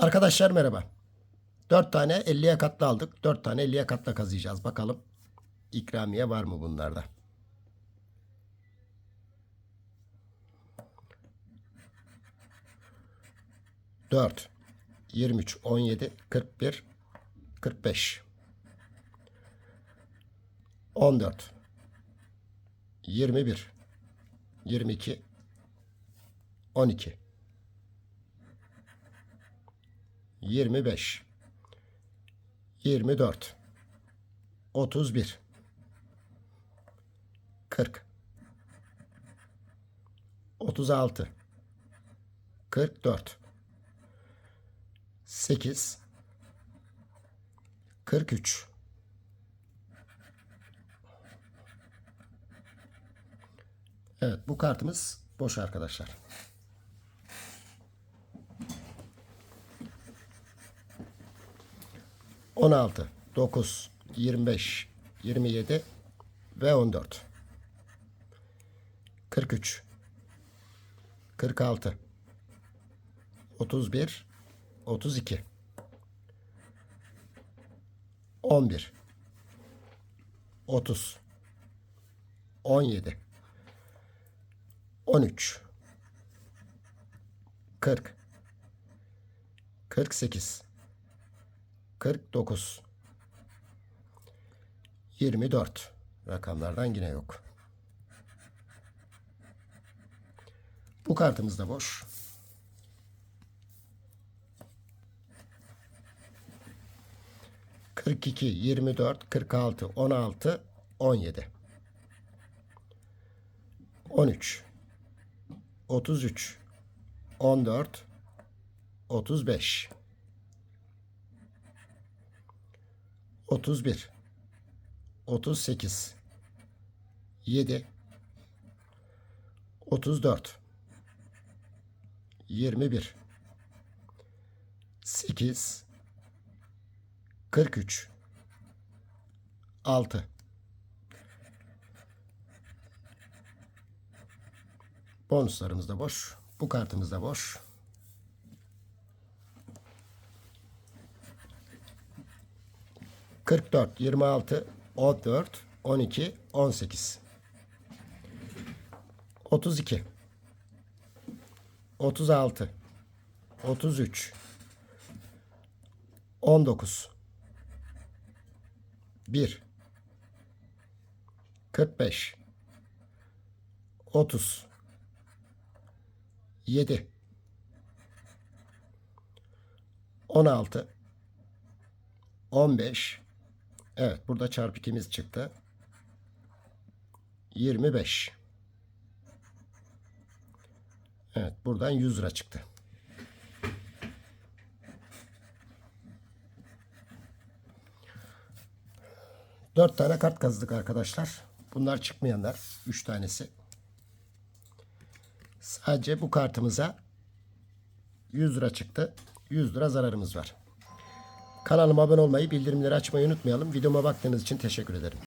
Arkadaşlar merhaba. 4 tane 50'ye katlı aldık. 4 tane 50'ye katlı kazıyacağız. Bakalım ikramiye var mı bunlarda? Dört, yirmi üç, on yedi, kırk bir, kırk beş, on dört, yirmi bir, yirmi iki, on iki. 25 24 31 40 36 44 8 43 Evet bu kartımız boş arkadaşlar. 16, 9, 25, 27 ve 14. 43, 46, 31, 32, 11, 30, 17, 13, 40, 48, 49 24 rakamlardan yine yok. Bu kartımız da boş. Kırk iki, yirmi dört, kırk altı, on altı, on yedi. On üç, otuz üç, on dört, otuz beş. 31 38 7 34 21 8 43 6 Bonuslarımız da boş. Bu kartımız da boş. 44, 26, 14, 12, 18. 32. 36. 33. 19. 1. 45. 30. 7. 16. 15. Evet burada çarpı ikimiz çıktı. 25. Evet buradan 100 lira çıktı. Dört tane kart kazdık arkadaşlar. Bunlar çıkmayanlar. Üç tanesi. Sadece bu kartımıza 100 lira çıktı. 100 lira zararımız var. Kanalıma abone olmayı, bildirimleri açmayı unutmayalım. Videoma baktığınız için teşekkür ederim.